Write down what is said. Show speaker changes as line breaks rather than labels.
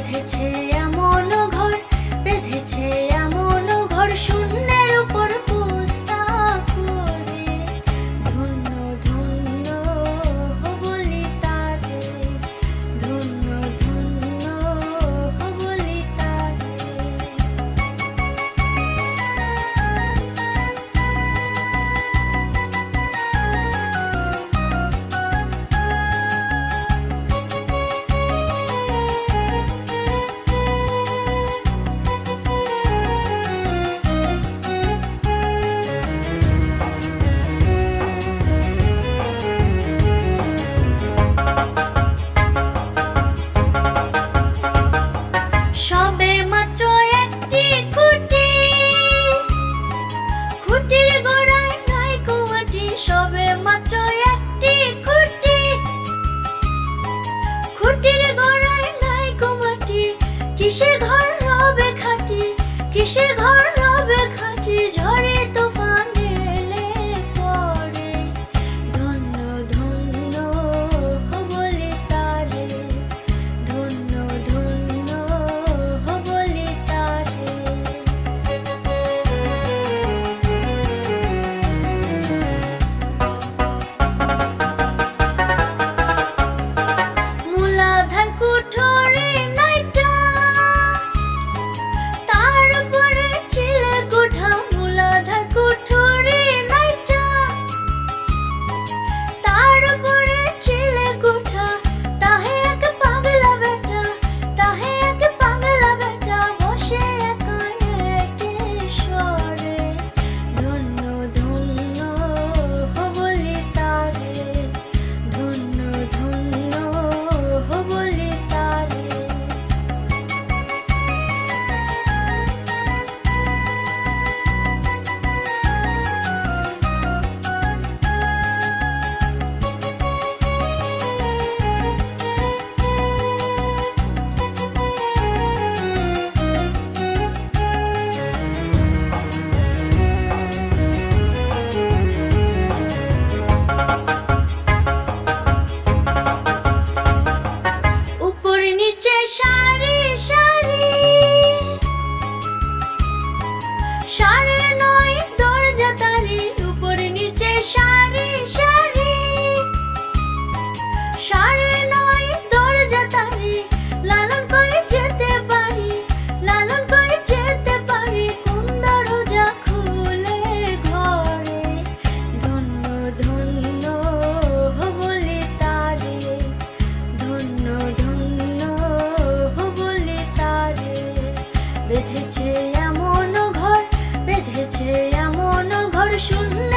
বেঁধেছে সাড়ে নয় উপরে নিচে সারি এমন ঘর শুন